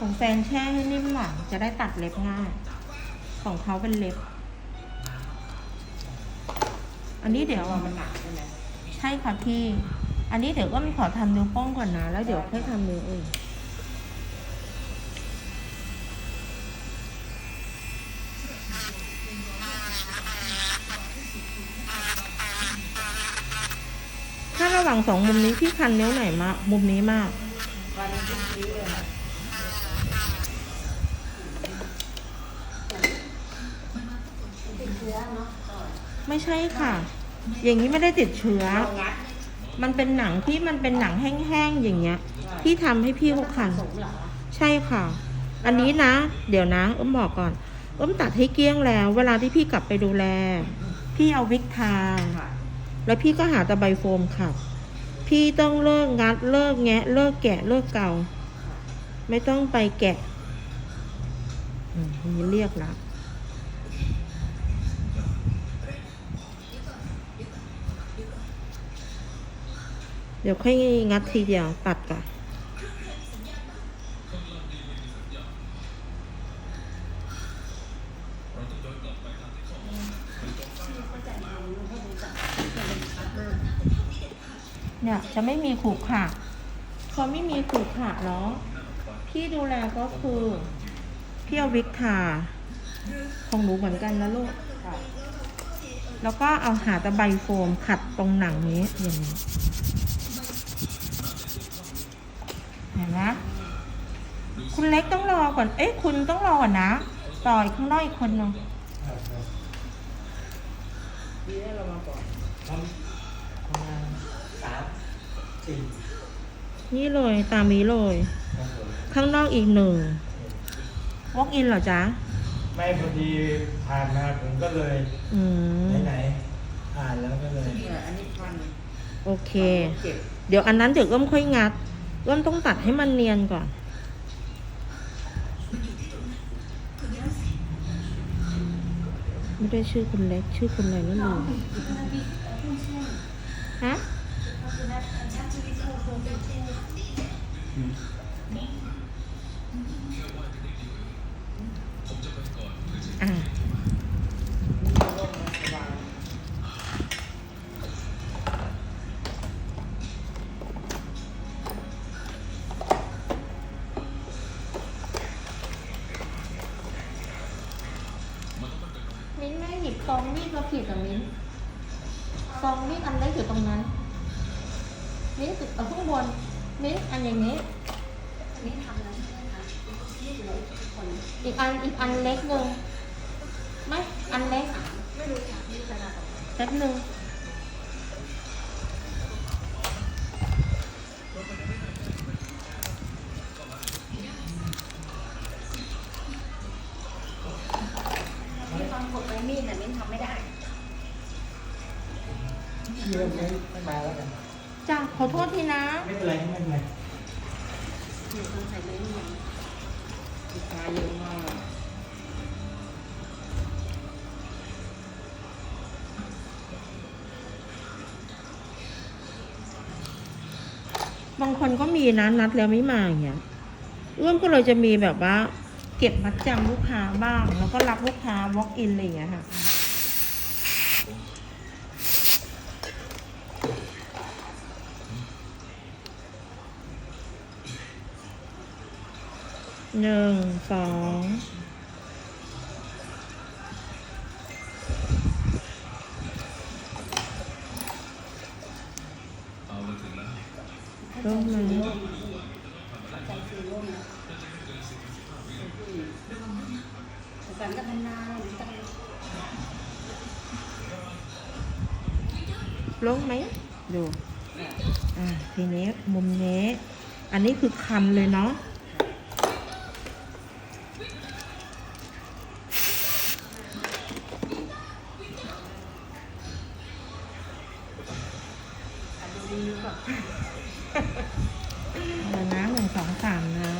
ของแฟนแช่ให้นิ่มหน่อยจะได้ตัดเล็บง่าย ของเขาเป็นเล็บ อันนี้เดี๋ยวมันหนักใช่ไหมใช่ค่ะพี่ อันนี้เดี๋ยวก็มีขอทำนิ้วโป้งก่อนนะ แล้วเดี๋ยวค่อยทำนิ้วอื่นถ้าระหว่างสองมุมนี้พี่คันนิ้วไหนมากมุมนี้มากฟันชิ้นนี้เลย ใช่ค่ะ อย่างนี้ไม่ได้ติดเชื้อ มันเป็นหนังที่มันเป็นหนังแห้งๆอย่างเงี้ย ที่ทำให้พี่เขาคัน ใช่ค่ะ อันนี้นะ เดี๋ยวนะอ้มบอกก่อนเอิ้มตัดให้เกลี้ยงแล้ว เวลาที่พี่กลับไปดูแล พี่เอาวิกทาค่ะแล้วพี่ก็หาตะไบโฟมขัดพี่ต้องเลิกงัดเลิกแงะ เลิกแกะเลิกเกาไม่ต้องไปแกะมนี่เรียกและ เดี๋ยวค่อยงัดทีเดียวตัดก่อนเนี่ยจะไม่มีขูกขระพอไม่มีขูกขระเนาะพี่ดูแลก็คือพี่เอาวิกทาของหนูเหมือนกันนะลูก แล้วก็เอาหาตะไบโฟมขัดตรงหนังนี้อย่างนี้ เห็นไหมคุณเล็กต้องรอก่อน เอ๊ะคุณต้องรอก่อนนะ ต่ออีกข้างนอกอีกคนหนึงดีให้เรามาก่อนทำประมาณสามสี่นี่เลยตามนี้เลยครับผมข้างนอกอีกหนึ่ง walk in เหรอจ๊ะ ไม่พอดีผ่านมาผมก็เลยอืมไหนๆผ่านแล้วก็เลยเนี่ยอันนี้ฟันโอเคเจ็บเดี๋ยวอันนั้นเดี๋ยวเอิ่มค่อยงัด เอิ่มต้องตัดให้มันเนียนก่อน ไม่ได้ชื่อคุณเล็ก ชื่อคุณอะไรนั่นเลยฮะ ซองมีดเราผิดอะมิ้นซองมีดอันเล็กอยู่ตรงนั้นมิ้นท์ติดเอาข้างบนมิ้นอันอย่างนี้นี่ทำแล้วใช่ไหมคะนี่เหลืออีกคนอีกอันอีกอันเล็กหนึ่งไม่อันเล็กไม่รู้จักนี่ขนาดเล็กหนึ่ง มีความกดไว้มีดแต่มิ้นทำไม่ได้เรื่องไม่ไม่มาแล้วกัน จ้าขอโทษทีนะ ไม่เป็นไรไม่เป็นไรหนูต้องใส่ไม้มีดลูกค้าเยอะมากบางคนก็มีนะนัดแล้วไม่มาอย่างเงี้ยเอื้อมก็เลยจะมีแบบว่า เก็บมัดจำลูกค้าบ้าง แล้วก็รับลูกค้า walk in อะไรอย่างเงี้ยค่ะหนึ่งสองร่มไหมใจ แต่กันก็ทำนาเหมือนกันร่มไหมดูอ่าทีนี้มุมนี้ อันนี้คือคันเลยเนาะอันดูดีก่อนเดี๋ยวนะหนึ่งสองสามนะ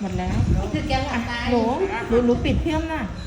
หมดแล้ว คือแกหลับตาหนูหนูหนูปิดเพี้ยมน่ะเ